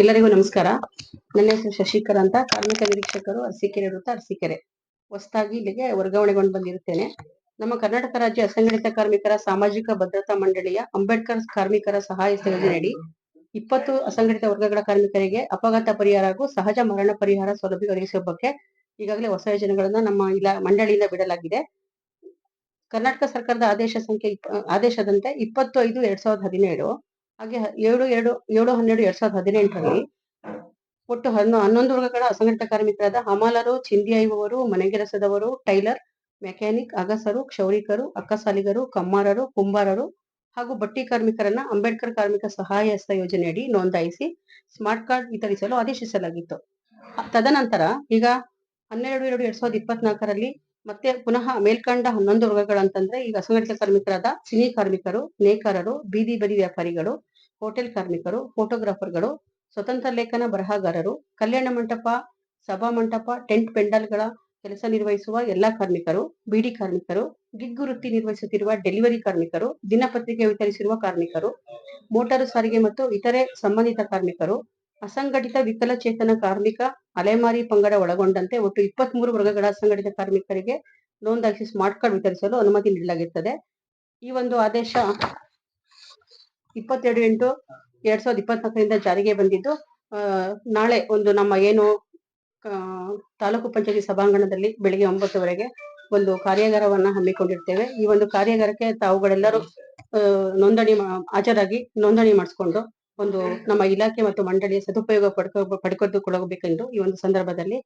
ಎಲ್ಲರಿಗೂ ನಮಸ್ಕಾರ. ನನ್ನ ಹೆಸರು ಶಶಿಕರ್ ಅಂತ. ಕಾರ್ಮಿಕ ನಿರೀಕ್ಷಕರು ಅರಸೀಕೆರೆ ವೃತ್ತ ಅರಸಿಕೆರೆ. ಹೊಸದಾಗಿ ಇಲ್ಲಿಗೆ ವರ್ಗಾವಣೆಗೊಂಡು ಬಂದಿರುತ್ತೇನೆ. ನಮ್ಮ ಕರ್ನಾಟಕ ರಾಜ್ಯ ಅಸಂಘಟಿತ ಕಾರ್ಮಿಕರ ಸಾಮಾಜಿಕ ಭದ್ರತಾ ಮಂಡಳಿಯ ಅಂಬೇಡ್ಕರ್ ಕಾರ್ಮಿಕರ ಸಹಾಯ ಯೋಜನೆಯಡಿ ಇಪ್ಪತ್ತು ಅಸಂಘಟಿತ ವರ್ಗಗಳ ಕಾರ್ಮಿಕರಿಗೆ ಅಪಘಾತ ಪರಿಹಾರ ಹಾಗೂ ಸಹಜ ಮರಣ ಪರಿಹಾರ ಸೌಲಭ್ಯ ಒದಗಿಸುವ ಬಗ್ಗೆ ಈಗಾಗಲೇ ಹೊಸ ಯೋಜನೆಗಳನ್ನ ನಮ್ಮ ಇಲಾ ಮಂಡಳಿಯಿಂದ ಬಿಡಲಾಗಿದೆ. ಕರ್ನಾಟಕ ಸರ್ಕಾರದ ಆದೇಶ ಸಂಖ್ಯೆ ಆದೇಶದಂತೆ ಇಪ್ಪತ್ತು ಐದು ಎರಡ್ ಸಾವಿರದ ಹದಿನೇಳು ಹಾಗೆ ಏಳು, ಎರಡು, ಏಳು, ಹನ್ನೆರಡು, ಎರಡ್ ಸಾವಿರದ ಹದಿನೆಂಟರಲ್ಲಿ ಒಟ್ಟು ಹನ್ನೊ, ಹನ್ನೊಂದು ವರ್ಗಗಳ ಅಸಂಘಟಿತ ಕಾರ್ಮಿಕರಾದ ಹಮಾಲರು ಚಿಂದಿ ಆಯುವವರು ಮನೆಗೆಲಸದವರು ಟೈಲರ್, ಮೆಕ್ಯಾನಿಕ್, ಅಗಸರು, ಕ್ಷೌರಿಕರು, ಅಕ್ಕಸಾಲಿಗರು, ಕಮ್ಮಾರರು, ಕುಂಬಾರರು ಹಾಗೂ ಬಟ್ಟಿ ಕಾರ್ಮಿಕರನ್ನ ಅಂಬೇಡ್ಕರ್ ಕಾರ್ಮಿಕ ಸಹಾಯ ಹಸ್ತ ಯೋಜನೆಯಡಿ ನೋಂದಾಯಿಸಿ ಸ್ಮಾರ್ಟ್ ಕಾರ್ಡ್ ವಿತರಿಸಲು ಆದೇಶಿಸಲಾಗಿತ್ತು. ತದನಂತರ ಈಗ ಹನ್ನೆರಡು, ಎರಡು, ಎರಡ್ ಸಾವಿರದ ಇಪ್ಪತ್ನಾಲ್ಕರಲ್ಲಿ ಮತ್ತೆ ಪುನಃ ಮೇಲ್ಕಂಡ ಹನ್ನೊಂದು ವರ್ಗಗಳಂತಂದ್ರೆ ಈಗ ಅಸಂಘಟಿತ ಕಾರ್ಮಿಕರಾದ ಸಿನಿ ಕಾರ್ಮಿಕರು, ನೇಕಾರರು, ಬೀದಿ ಬದಿ ವ್ಯಾಪಾರಿಗಳು, ಹೋಟೆಲ್ ಕಾರ್ಮಿಕರು, ಫೋಟೋಗ್ರಾಫರ್ಗಳು, ಸ್ವತಂತ್ರ ಲೇಖನ ಬರಹಗಾರರು, ಕಲ್ಯಾಣ ಮಂಟಪ, ಸಭಾ ಮಂಟಪ, ಟೆಂಟ್ ಪೆಂಡಲ್ಗಳ ಕೆಲಸ ನಿರ್ವಹಿಸುವ ಎಲ್ಲಾ ಕಾರ್ಮಿಕರು, ಬೀಡಿ ಕಾರ್ಮಿಕರು ಗಿಗ್ಗು ವೃತ್ತಿ ನಿರ್ವಹಿಸುತ್ತಿರುವ ಡೆಲಿವರಿ ಕಾರ್ಮಿಕರು, ದಿನಪತ್ರಿಕೆ ವಿತರಿಸಿರುವ ಕಾರ್ಮಿಕರು, ಮೋಟಾರು ಸಾರಿಗೆ ಮತ್ತು ಇತರೆ ಸಂಬಂಧಿತ ಕಾರ್ಮಿಕರು ಅಸಂಘಟಿತ ವಿಕಲಚೇತನ ಕಾರ್ಮಿಕ ಅಲೆಮಾರಿ ಪಂಗಡ ಒಳಗೊಂಡಂತೆ ಒಟ್ಟು ಇಪ್ಪತ್ಮೂರು ವರ್ಗಗಳ ಅಸಂಘಟಿತ ಕಾರ್ಮಿಕರಿಗೆ ನೋಂದಾಯಿಸಿ ಸ್ಮಾರ್ಟ್ ಕಾರ್ಡ್ ವಿತರಿಸಲು ಅನುಮತಿ ನೀಡಲಾಗುತ್ತದೆ. ಈ ಒಂದು ಆದೇಶ ಇಪ್ಪತ್ತೆರಡು ಎಂಟು ಎರಡ್ ಸಾವಿರದ ಇಪ್ಪತ್ನಾಲ್ಕರಿಂದ ಜಾರಿಗೆ ಬಂದಿದ್ದು ನಾಳೆ ಒಂದು ನಮ್ಮ ಏನು ತಾಲೂಕು ಪಂಚಾಯತಿ ಸಭಾಂಗಣದಲ್ಲಿ ಬೆಳಿಗ್ಗೆ ಒಂಬತ್ತುವರೆಗೆ ಒಂದು ಕಾರ್ಯಾಗಾರವನ್ನ ಹಮ್ಮಿಕೊಂಡಿರ್ತೇವೆ. ಈ ಒಂದು ಕಾರ್ಯಾಗಾರಕ್ಕೆ ತಾವುಗಳೆಲ್ಲರೂ ನೋಂದಣಿ ಹಾಜರಾಗಿ ನೋಂದಣಿ ಮಾಡಿಸ್ಕೊಂಡು ಒಂದು ನಮ್ಮ ಇಲಾಖೆ ಮತ್ತು ಮಂಡಳಿಯ ಸದುಪಯೋಗ ಪಡ್ಕೊ ಪಡ್ಕೊಳ್ದುಕೊಳ್ಳಬೇಕೆಂದು ಈ ಒಂದು ಸಂದರ್ಭದಲ್ಲಿ